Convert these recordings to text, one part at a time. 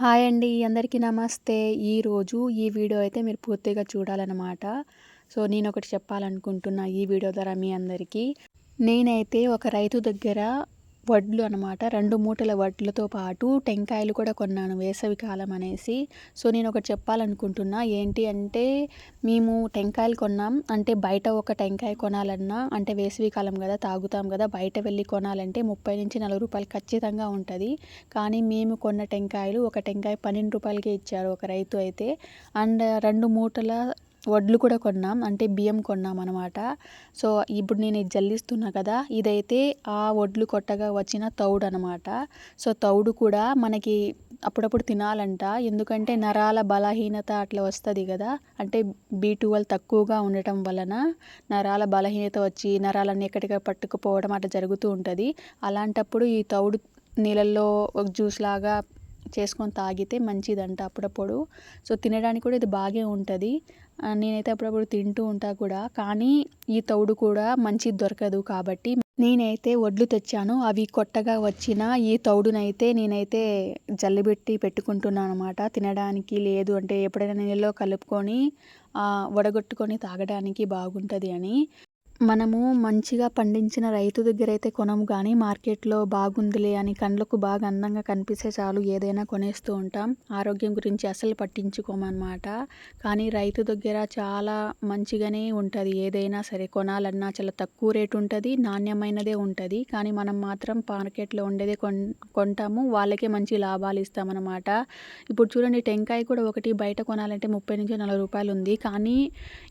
Hi అండి అందరికీ నమస్తే. ఈరోజు ఈ వీడియో అయితే మీరు పూర్తిగా చూడాలన్నమాట. సో నేను ఒకటి చెప్పాలనుకుంటున్నా ఈ వీడియో ద్వారా మీ అందరికీ. నేనైతే ఒక రైతు దగ్గర వడ్లు అనమాట రెండు మూటల వడ్లతో పాటు టెంకాయలు కూడా కొన్నాను వేసవి కాలం అనేసి. సో నేను ఒకటి చెప్పాలనుకుంటున్నా. ఏంటి అంటే మేము టెంకాయలు కొన్నాం. అంటే బయట ఒక టెంకాయ కొనాలన్నా అంటే వేసవి కాలం కదా తాగుతాం కదా బయట వెళ్ళి కొనాలంటే ముప్పై నుంచి నలభై రూపాయలు ఖచ్చితంగా ఉంటుంది. కానీ మేము కొన్న టెంకాయలు ఒక టెంకాయ పన్నెండు రూపాయలకే ఇచ్చారు ఒక రైతు అయితే. అండ్ రెండు మూటల వడ్లు కూడా కొన్నాం. అంటే బియ్యం కొన్నాం అనమాట సో ఇప్పుడు నేను ఇది జల్లిస్తున్నా కదా ఇదైతే ఆ వడ్లు కొట్టగా వచ్చిన తౌడు అనమాట సో తౌడు కూడా మనకి అప్పుడప్పుడు తినాలంట. ఎందుకంటే నరాల బలహీనత అట్లా వస్తుంది కదా. అంటే బీ ట్వెల్వ్ తక్కువగా ఉండటం వలన నరాల బలహీనత వచ్చి నరాలన్నీ ఎక్కడికి పట్టుకుపోవడం అట్లా జరుగుతూ ఉంటుంది. అలాంటప్పుడు ఈ తౌడు నీళ్ళల్లో ఒక జ్యూస్ లాగా చేసుకొని తాగితే మంచిదంట అప్పుడప్పుడు. సో తినడానికి కూడా ఇది బాగా ఉంటుంది. నేనైతే అప్పుడప్పుడు తింటూ ఉంటా కూడా. కానీ ఈ తౌడు కూడా మంచిది దొరకదు కాబట్టి నేనైతే వడ్లు తెచ్చాను. అవి కొత్తగా వచ్చిన ఈ తౌడునైతే నేనైతే జల్లిబెట్టి పెట్టుకుంటున్నాను అనమాట తినడానికి లేదు అంటే ఎప్పుడైనా నీళ్ళలో కలుపుకొని వడగొట్టుకొని తాగడానికి బాగుంటుంది అని. మనము మంచిగా పండించిన రైతు దగ్గర అయితే కొనము కానీ మార్కెట్లో బాగుందిలే అని కళ్ళకు బాగా అందంగా కనిపిస్తే చాలు ఏదైనా కొనేస్తూ ఉంటాం. ఆరోగ్యం గురించి అసలు పట్టించుకోమన్నమాట. కానీ రైతు దగ్గర చాలా మంచిగానే ఉంటుంది. ఏదైనా సరే కొనాలన్నా చాలా తక్కువ రేటు ఉంటుంది నాణ్యమైనదే ఉంటుంది. కానీ మనం మాత్రం మార్కెట్లో ఉండేదే కొన్ కొంటాము వాళ్ళకే మంచి లాభాలు ఇస్తామన్నమాట. ఇప్పుడు చూడండి టెంకాయ కూడా ఒకటి బయట కొనాలంటే ముప్పై నుంచి నలభై రూపాయలు ఉంది. కానీ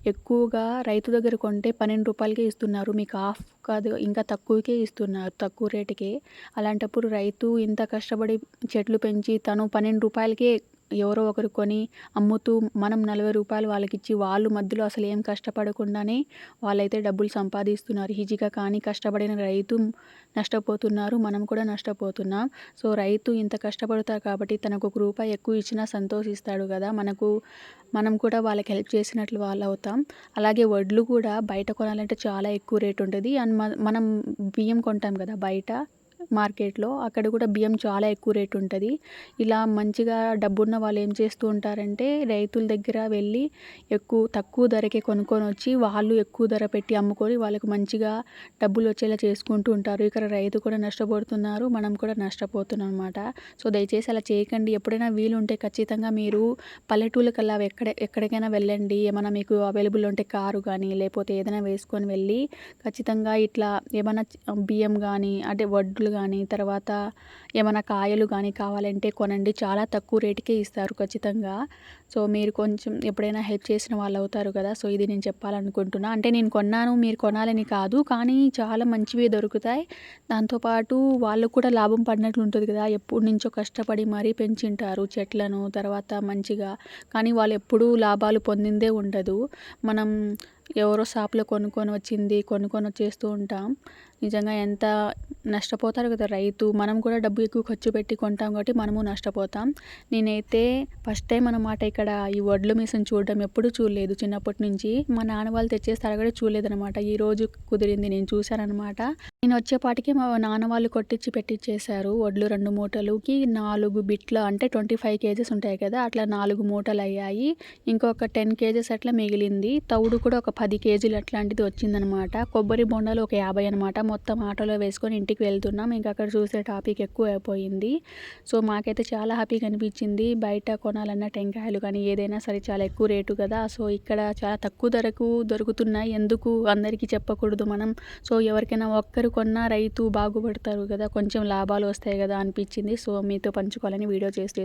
ఎక్కువగా రైతు దగ్గర కొంటే పన్నెండు రూపాయలు రూపాయలకే ఇస్తున్నారు. మీకు హాఫ్ కాదు ఇంకా తక్కువకే ఇస్తున్నారు తక్కువ రేటుకే. అలాంటప్పుడు రైతు ఇంత కష్టపడి చెట్లు పెంచి తను పన్నెండు రూపాయలకే ఎవరో ఒకరు కొని అమ్ముతూ మనం నలభై రూపాయలు వాళ్ళకి ఇచ్చి వాళ్ళు మధ్యలో అసలు ఏం కష్టపడకుండానే వాళ్ళైతే డబ్బులు సంపాదిస్తున్నారు. ఈజీగా కానీ కష్టపడిన రైతు నష్టపోతున్నారు. మనం కూడా నష్టపోతున్నాం. సో రైతు ఇంత కష్టపడతారు కాబట్టి తనకు ఒక రూపాయి ఎక్కువ ఇచ్చినా సంతోషిస్తాడు కదా. మనకు మనం కూడా వాళ్ళకి హెల్ప్ చేసినట్లు వాళ్ళు అవుతాం. అలాగే వడ్లు కూడా బయట కొనాలంటే చాలా ఎక్కువ రేట్ ఉంటుంది. అండ్ మనం బియ్యం కొంటాం కదా బయట. మార్కెట్లో అక్కడ కూడా బియ్యం చాలా ఎక్కువ రేటు ఉంటుంది. ఇలా మంచిగా డబ్బున్న వాళ్ళు ఏం చేస్తూ ఉంటారంటే రైతుల దగ్గర వెళ్ళి ఎక్కువ తక్కువ ధరకే కొనుక్కొని వచ్చి వాళ్ళు ఎక్కువ ధర పెట్టి అమ్ముకొని వాళ్ళకు మంచిగా డబ్బులు వచ్చేలా చేసుకుంటూ ఉంటారు. ఇక్కడ రైతు కూడా నష్టపోతున్నారు మనం కూడా నష్టపోతున్నాం అనమాట సో దయచేసి అలా చేయకండి. ఎప్పుడైనా వీలు ఉంటే ఖచ్చితంగా మీరు పల్లెటూళ్ళకి అలా ఎక్కడ ఎక్కడికైనా వెళ్ళండి. ఏమైనా మీకు అవైలబుల్ ఉంటే కారు కానీ లేకపోతే ఏదైనా వేసుకొని వెళ్ళి ఖచ్చితంగా ఇట్లా ఏమైనా బియ్యం కానీ అంటే వడ్లు కానీ తర్వాత ఏమైనా కాయలు కానీ కావాలంటే కొనండి. చాలా తక్కువ రేటుకే ఇస్తారు ఖచ్చితంగా. సో మీరు కొంచెం ఎప్పుడైనా హెల్ప్ చేసిన వాళ్ళు అవుతారు కదా. సో ఇది నేను చెప్పాలనుకుంటున్నా. అంటే నేను కొన్నాను మీరు కొనాలని కాదు. కానీ చాలా మంచివి దొరుకుతాయి. దాంతోపాటు వాళ్ళు కూడా లాభం పడినట్లు ఉంటుంది కదా. ఎప్పుడు నుంచో కష్టపడి మరీ పెంచింటారు చెట్లను తర్వాత మంచిగా. కానీ వాళ్ళు ఎప్పుడూ లాభాలు పొందిందే ఉండదు. మనం ఎవరో షాప్లో కొనుక్కొని వచ్చింది కొనుక్కొని వచ్చేస్తూ ఉంటాం. నిజంగా ఎంత నష్టపోతారు కదా రైతు. మనం కూడా డబ్బు ఎక్కువ ఖర్చు పెట్టి కొంటాం కాబట్టి మనము నష్టపోతాం. నేనైతే ఫస్ట్ టైం అనమాట ఇక్కడ ఈ వడ్లు మిషన్ చూడడం ఎప్పుడు చూడలేదు. చిన్నప్పటి నుంచి మా నాన్న వాళ్ళు తెచ్చేస్తారు కూడా చూడలేదు అనమాట ఈ రోజు కుదిరింది నేను చూశానమాట నేను వచ్చేపాటికి మా నాన్న వాళ్ళు కొట్టించి పెట్టించేశారు వడ్లు రెండు మూటలుకి నాలుగు బిట్ల అంటే ట్వంటీ ఫైవ్ కేజెస్ ఉంటాయి కదా అట్లా నాలుగు మూటలు అయ్యాయి ఇంకొక టెన్ కేజెస్ అట్లా మిగిలింది. తౌడు కూడా ఒక పది కేజీలు అట్లాంటిది వచ్చిందనమాట. కొబ్బరి బొండాలు ఒక యాభై అనమాట. మొత్తం ఆటోలో వేసుకొని ఇంటికి వెళ్తున్నాం. ఇంకా అక్కడ చూసే టాపిక్ ఎక్కువ అయిపోయింది. సో మాకైతే చాలా హ్యాపీగా అనిపించింది. బయట కొనాలన్న టెంకాయలు కానీ ఏదైనా సరే చాలా ఎక్కువ రేటు కదా. సో ఇక్కడ చాలా తక్కువ ధరకు దొరుకుతున్నాయి. ఎందుకు? అందరికీ చెప్పకూడదు మనం. సో ఎవరికైనా ఒక్కరు కొన్న రైతు బాగుపడతారు కదా కొంచెం లాభాలు వస్తాయి కదా అనిపించింది. సో మీతో పంచుకోవాలని వీడియో చేసి